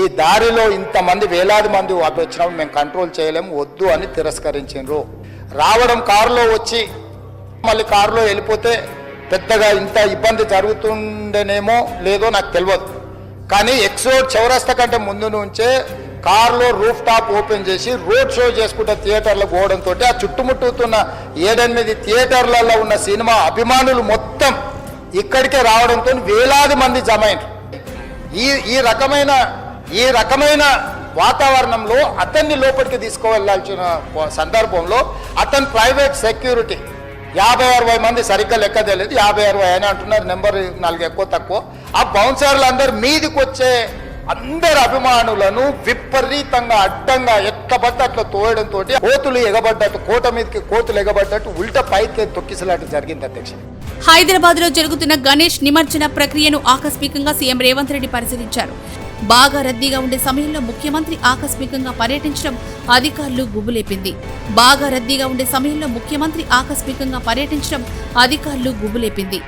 ఈ దారిలో ఇంతమంది వేలాది మంది వచ్చినప్పుడు మేము కంట్రోల్ చేయలేము వద్దు అని తిరస్కరించిండ్రు. రావడం కారులో వచ్చి మళ్ళీ కారులో వెళ్ళిపోతే పెద్దగా ఇంత ఇబ్బంది జరుగుతుండేనేమో లేదో నాకు తెలియదు. కానీ ఎక్సోడ్ చౌరస్తా కంటే ముందు నుంచే కారులో రూఫ్ టాప్ ఓపెన్ చేసి రోడ్ షో చేసుకుంటే థియేటర్లు పోవడంతో ఆ చుట్టుముట్టుతున్న ఏడెనిమిది థియేటర్లలో ఉన్న సినిమా అభిమానులు మొత్తం ఇక్కడికే రావడంతో వేలాది మంది జమైన్ ఈ ఈ రకమైన ఈ రకమైన వాతావరణంలో అతన్ని లోపలికి తీసుకువెళ్ళాల్సిన సందర్భంలో అతని ప్రైవేట్ సెక్యూరిటీ. యాభై అరవై మంది సరిగ్గా లెక్క తెలియదు. యాభై అరవై అని అంటున్నారు. నెంబర్ నాలుగు ఎక్కువ తక్కువ. ఆ బౌన్సర్లు అందరు మీదికి వచ్చే అందరు అభిమానులను విపరీతంగా అడ్డంగా ఎట్టబడ్డ అట్లా తోయడంతో కోతులు ఎగబడ్డట్టు కోట మీదకి కోతులు ఎగబడ్డట్టు ఉల్ట పైకి తొక్కిసలాట జరిగింది అధ్యక్ష. హైదరాబాద్లో జరుగుతున్న గణేష్ నిమజ్జన ప్రక్రియను ఆకస్మికంగా సీఎం రేవంత్ రెడ్డి పరిశీలించారు. బాగా రద్దీగా ఉండే సమయంలో ముఖ్యమంత్రి ఆకస్మికంగా పర్యటించడం అధికారులు గుబులేపింది. బాగా రద్దీగా ఉండే సమయంలో ముఖ్యమంత్రి ఆకస్మికంగా పర్యటించడం అధికారులు గుబులేపింది.